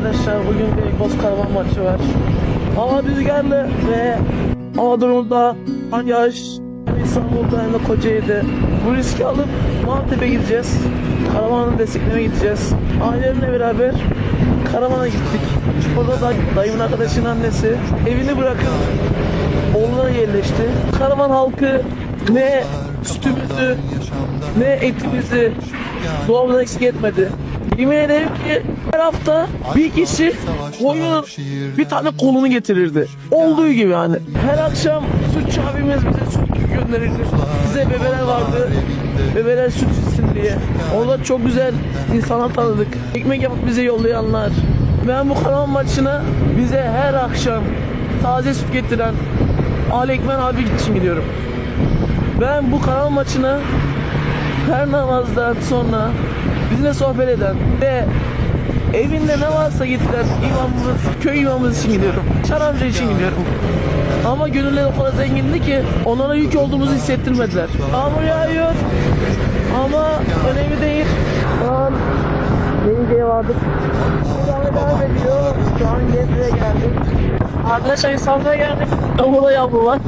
arkadaşlar bugün bir Bozkaravan maçı var. Hava rüzgarlı ve hava durumu da hem yağış hem İstanbul'da hem de Kocaeli'de. Bu riski alıp Maltepe gideceğiz. Karavanı desteklemeye gideceğiz. Ailemle beraber karavana gittik. Orada da dayımın arkadaşının annesi evini bırakıp oğluna yerleşti. Karavan halkı ne sütümüzü ne etimizi dolabından eksik etmedi. Yemin ederim ki her hafta bir kişi koyunun bir tane kolunu getirirdi. Olduğu gibi hani. Her akşam sütçü abimiz bize süt gönderirdi. Bize bebeler vardı. Bebeler süt içsin diye. Orada çok güzel insanlar tanıdık. Ekmek yapıp bize yollayanlar. Ben bu kanal maçına bize her akşam taze süt getiren Ali Ekmen abi için gidiyorum. Ben bu kanal maçına her namazdan sonra bizimle sohbet eden ve evinde ne varsa getiren imamımız, köy imamımız için gidiyorum. Çaramca için gidiyorum. Ama gönülleri o kadar zengindi ki onlara yük olduğumuzu hissettirmediler. Yağmur yağıyor ama önemli değil. Şu an Denizli'ye vardık. Devam devam ediyor. Şu an Denizli'ye geldik. Arkadaşlar İstanbul'a geldik. Ama yağmur var.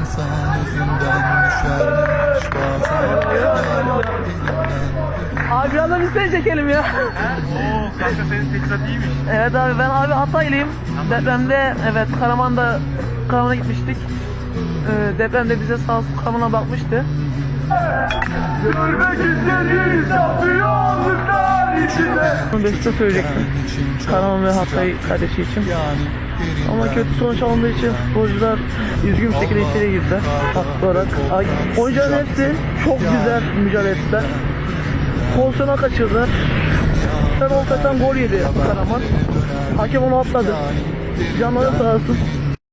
İnsan yüzünden düşermiş bazen Abi biraz da biz de çekelim ya. Oo kanka senin teçhizat iyiymiş. Evet abi ben abi Hataylıyım. Depremde evet Karaman'da Karaman'a gitmiştik. Ee, depremde bize sağ olsun Karaman'a bakmıştı. Görmek istediysem yalnızlar içinde. Bunu Beşiktaş'a söyleyecektim. Karaman ve Hatay kardeşi için. Yani Ama kötü sonuç alındığı için futbolcular üzgün bir şekilde içeri girdiler. Haklı olarak. Oyuncuların hepsi çok güzel mücadele ettiler. Pozisyona kaçırdılar. Ben ortadan gol yedi Karaman. Hakem onu atladı. Canları sağ olsun.